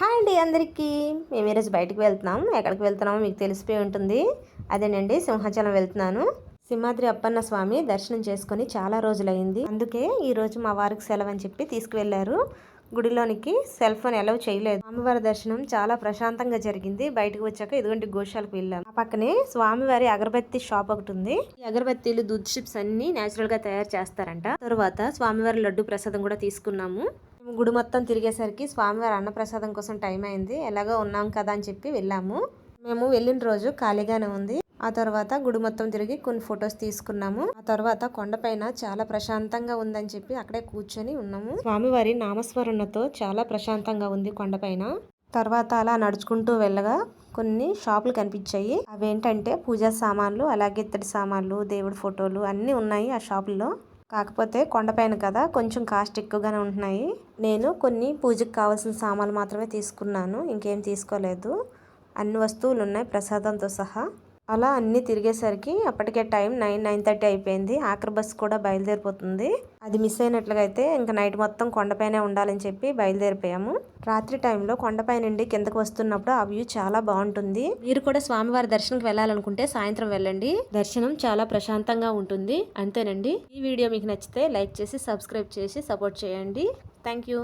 Hi అండి అందరికీ. మేము ఈరోజు బయటకు వెళ్తున్నాం. ఎక్కడికి వెళ్తున్నామో మీకు తెలిసిపోయి ఉంటుంది. అదేనండి సింహాచలం వెళ్తున్నాను. సింహాద్రి అప్పన్న స్వామి దర్శనం చేసుకొని చాలా రోజులైంది. అందుకే ఈరోజు మా వారికి సెలవు అని చెప్పి తీసుకువెళ్ళారు. గుడిలోనికి సెల్ ఫోన్ ఎలవ్ చేయలేదు. స్వామివారి దర్శనం చాలా ప్రశాంతంగా జరిగింది. బయటకు వచ్చాక ఇదిగోంటి గోశాలకు వెళ్ళాం. ఆ పక్కనే స్వామివారి అగరబత్తి షాప్ ఒకటి ఉంది. ఈ అగరబత్తీలు దుద్ షిప్స్ అన్ని నేచురల్గా తయారు చేస్తారంట. తర్వాత స్వామివారి లడ్డు ప్రసాదం కూడా తీసుకున్నాము. మేము గుడి మొత్తం తిరిగేసరికి స్వామివారి అన్నప్రసాదం కోసం టైం అయింది. ఎలాగో ఉన్నాం కదా అని చెప్పి వెళ్ళాము. మేము వెళ్ళిన రోజు ఖాళీగానే ఉంది. ఆ తర్వాత గుడి మొత్తం తిరిగి కొన్ని ఫొటోస్ తీసుకున్నాము. ఆ తర్వాత కొండపైన చాలా ప్రశాంతంగా ఉందని చెప్పి అక్కడే కూర్చొని ఉన్నాము. స్వామివారి నామస్మరణతో చాలా ప్రశాంతంగా ఉంది కొండపైన తర్వాత అలా నడుచుకుంటూ వెళ్ళగా కొన్ని షాపులు కనిపించాయి. అవేంటంటే పూజా సామాన్లు అలాగే ఇత్తడి సామాన్లు దేవుడి ఫోటోలు అన్నీ ఉన్నాయి ఆ షాపుల్లో. కాకపోతే కొండపైన కదా కొంచెం కాస్ట్ ఎక్కువగానే ఉంటున్నాయి. నేను కొన్ని పూజకు కావాల్సిన సామాన్లు మాత్రమే తీసుకున్నాను. ఇంకేం తీసుకోలేదు. అన్ని వస్తువులు ఉన్నాయి ప్రసాదంతో సహా. అలా అన్నీ తిరిగేసరికి అప్పటికే టైం నైన్ నైన్ థర్టీ అయిపోయింది. ఆఖరి బస్సు కూడా బయలుదేరిపోతుంది. అది మిస్ అయినట్లుగా అయితే ఇంకా నైట్ మొత్తం కొండపైనే ఉండాలని చెప్పి బయలుదేరిపోయాము. రాత్రి టైంలో కొండపై నుండి కిందకు వస్తున్నప్పుడు ఆ వ్యూ చాలా బాగుంటుంది. మీరు కూడా స్వామివారి దర్శనంకి వెళ్ళాలనుకుంటే సాయంత్రం వెళ్ళండి. దర్శనం చాలా ప్రశాంతంగా ఉంటుంది. అంతేనండి. ఈ వీడియో మీకు నచ్చితే లైక్ చేసి సబ్స్క్రైబ్ చేసి సపోర్ట్ చేయండి. Thank you.